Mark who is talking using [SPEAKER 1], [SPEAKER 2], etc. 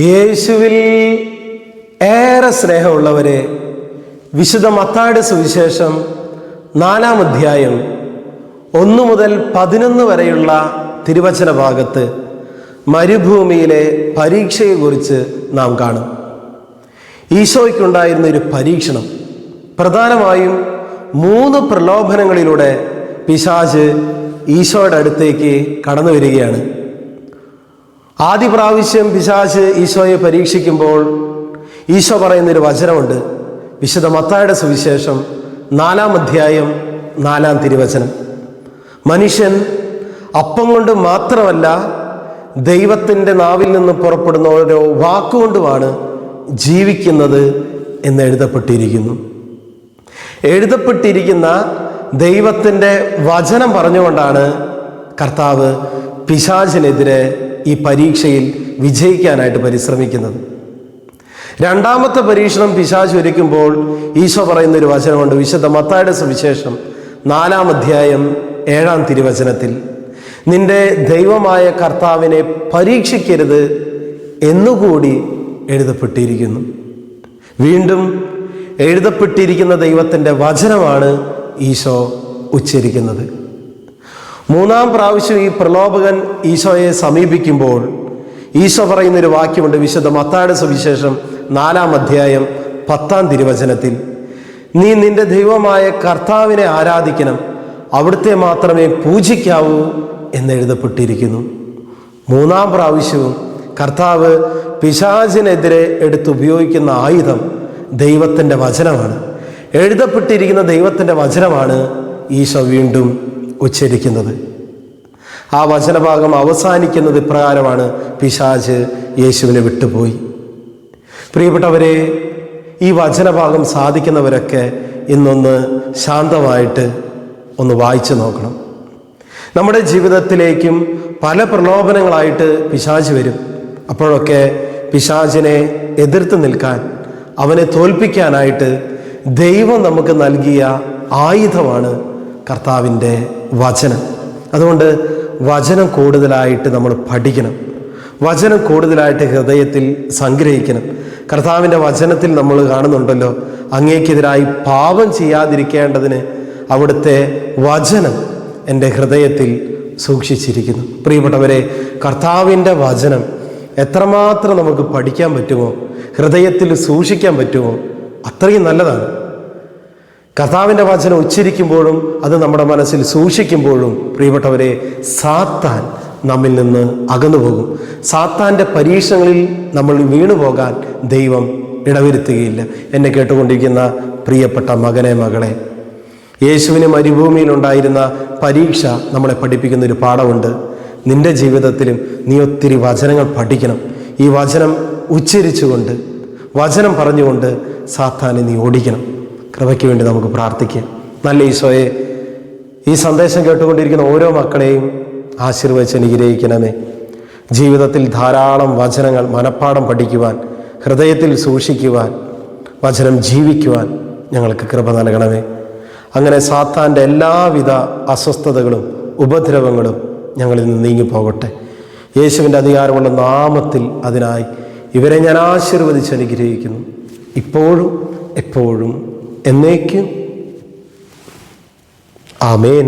[SPEAKER 1] യേശുവിൽ ഏറെ സ്നേഹമുള്ളവരെ വിശുദ്ധ മത്താട് സുവിശേഷം നാലാം അധ്യായം ഒന്നു മുതൽ പതിനൊന്ന് വരെയുള്ള തിരുവചന ഭാഗത്ത് മരുഭൂമിയിലെ പരീക്ഷയെക്കുറിച്ച് നാം കാണും. ഈശോയ്ക്കുണ്ടായിരുന്ന ഒരു പരീക്ഷണം. പ്രധാനമായും മൂന്ന് പ്രലോഭനങ്ങളിലൂടെ പിശാജ് ഈശോയുടെ അടുത്തേക്ക് കടന്നു വരികയാണ്. ആദ്യ പ്രാവശ്യം പിശാച് ഈശോയെ പരീക്ഷിക്കുമ്പോൾ ഈശോ പറയുന്നൊരു വചനമുണ്ട്. വിശുദ്ധ മത്തായുടെ സുവിശേഷം നാലാം അധ്യായം നാലാം തിരുവചനം. മനുഷ്യൻ അപ്പം കൊണ്ട് മാത്രമല്ല ദൈവത്തിന്റെ നാവിൽ നിന്ന് പുറപ്പെടുന്ന ഓരോ വാക്കുകൊണ്ടുമാണ് ജീവിക്കുന്നത് എന്ന് എഴുതപ്പെട്ടിരിക്കുന്നു. എഴുതപ്പെട്ടിരിക്കുന്ന ദൈവത്തിന്റെ വചനം പറഞ്ഞുകൊണ്ടാണ് കർത്താവ് പിശാചിനെതിരെ ഈ പരീക്ഷയിൽ വിജയിക്കാനായിട്ട് പരിശ്രമിക്കുന്നത്. രണ്ടാമത്തെ പരീക്ഷണം പിശാച് ഒരുക്കുമ്പോൾ ഈശോ പറയുന്ന ഒരു വചനമുണ്ട്. വിശുദ്ധ മത്തായുടെ സുവിശേഷം നാലാം അധ്യായം ഏഴാം തിരുവചനത്തിൽ നിന്റെ ദൈവമായ കർത്താവിനെ പരീക്ഷിക്കരുത് എന്നുകൂടി എഴുതപ്പെട്ടിരിക്കുന്നു. വീണ്ടും എഴുതപ്പെട്ടിരിക്കുന്ന ദൈവത്തിന്റെ വചനമാണ് ഈശോ ഉച്ചരിക്കുന്നത്. മൂന്നാം പ്രാവശ്യം ഈ പ്രലോഭകൻ ഈശോയെ സമീപിക്കുമ്പോൾ ഈശോ പറയുന്ന ഒരു വാക്യമുണ്ട് വിശുദ്ധ മത്താട് സുവിശേഷം നാലാം അധ്യായം പത്താം തിരുവചനത്തിൽ. നീ നിന്റെ ദൈവമായ കർത്താവിനെ ആരാധിക്കണം അവിടുത്തെ മാത്രമേ പൂജിക്കാവൂ എന്ന് എഴുതപ്പെട്ടിരിക്കുന്നു. മൂന്നാം പ്രാവശ്യവും കർത്താവ് പിശാചിനെതിരെ എടുത്തുപയോഗിക്കുന്ന ആയുധം ദൈവത്തിന്റെ വചനമാണ്. എഴുതപ്പെട്ടിരിക്കുന്ന ദൈവത്തിന്റെ വചനമാണ് ഈശോ വീണ്ടും ഉച്ചരിക്കുന്നത്. ആ വചനഭാഗം അവസാനിക്കുന്നത് ഇപ്രകാരമാണ് പിശാജ് യേശുവിനെ വിട്ടുപോയി. പ്രിയപ്പെട്ടവരെ ഈ വചനഭാഗം സാധിക്കുന്നവരൊക്കെ ഇന്നൊന്ന് ശാന്തമായിട്ട് ഒന്ന് വായിച്ചു നോക്കണം. നമ്മുടെ ജീവിതത്തിലേക്കും പല പ്രലോഭനങ്ങളായിട്ട് പിശാജ് വരും. അപ്പോഴൊക്കെ പിശാചിനെ എതിർത്ത് നിൽക്കാൻ അവനെ തോൽപ്പിക്കാനായിട്ട് ദൈവം നമുക്ക് നൽകിയ ആയുധമാണ് കർത്താവിന്റെ വചനം. അതുകൊണ്ട് വചനം കൂടുതലായിട്ട് നമ്മൾ പഠിക്കണം. വചനം കൂടുതലായിട്ട് ഹൃദയത്തിൽ സംഗ്രഹിക്കണം. കർത്താവിന്റെ വചനത്തിൽ നമ്മൾ കാണുന്നുണ്ടല്ലോ അങ്ങേക്കെതിരായി പാപം ചെയ്യാതിരിക്കേണ്ടതിന് അവിടുത്തെ വചനം എന്റെ ഹൃദയത്തിൽ സൂക്ഷിച്ചിരിക്കുന്നു. പ്രിയപ്പെട്ടവരെ കർത്താവിന്റെ വചനം എത്രമാത്രം നമുക്ക് പഠിക്കാൻ പറ്റുമോ ഹൃദയത്തിൽ സൂക്ഷിക്കാൻ പറ്റുമോ അത്രയും നല്ലതാണ്. കർത്താവിന്റെ വചനം ഉച്ചരിക്കുമ്പോഴും അത് നമ്മുടെ മനസ്സിൽ സൂക്ഷിക്കുമ്പോഴും പ്രിയപ്പെട്ടവരെ സാത്താൻ നമ്മിൽ നിന്ന് അകന്നു പോകും. സാത്താന്റെ പരീക്ഷണങ്ങളിൽ നമ്മൾ വീണു പോകാൻ ദൈവം ഇടവരുത്തുകയില്ല. എന്നെ കേട്ടുകൊണ്ടിരിക്കുന്ന പ്രിയപ്പെട്ട മകനെ മകളെ യേശുവിന് മരുഭൂമിയിലുണ്ടായിരുന്ന പരീക്ഷ നമ്മളെ പഠിപ്പിക്കുന്ന ഒരു പാഠമുണ്ട്. നിന്റെ ജീവിതത്തിലും നീ ഒത്തിരി വചനങ്ങൾ പഠിക്കണം. ഈ വചനം ഉച്ചരിച്ചുകൊണ്ട് വചനം പറഞ്ഞുകൊണ്ട് സാത്താനെ നീ ഓടിക്കണം. കൃപയ്ക്ക് വേണ്ടി നമുക്ക് പ്രാർത്ഥിക്കാം. നല്ല ഈശോയെ ഈ സന്ദേശം കേട്ടുകൊണ്ടിരിക്കുന്ന ഓരോ മക്കളെയും ആശീർവദിച്ച് അനുഗ്രഹിക്കണമേ. ജീവിതത്തിൽ ധാരാളം വചനങ്ങൾ മനഃപ്പാടം പഠിക്കുവാൻ ഹൃദയത്തിൽ സൂക്ഷിക്കുവാൻ വചനം ജീവിക്കുവാൻ ഞങ്ങൾക്ക് കൃപ നൽകണമേ. അങ്ങനെ സാത്താന്റെ എല്ലാവിധ അസ്വസ്ഥതകളും ഉപദ്രവങ്ങളും ഞങ്ങളിൽ നിന്ന് നീങ്ങിപ്പോകട്ടെ യേശുവിന്റെ അധികാരമുള്ള നാമത്തിൽ അതിനായി ഇവരെ ഞാൻ ആശീർവദിച്ച് അനുഗ്രഹിക്കുന്നു. ഇപ്പോഴും എപ്പോഴും എന്നേക്കും ആമേൻ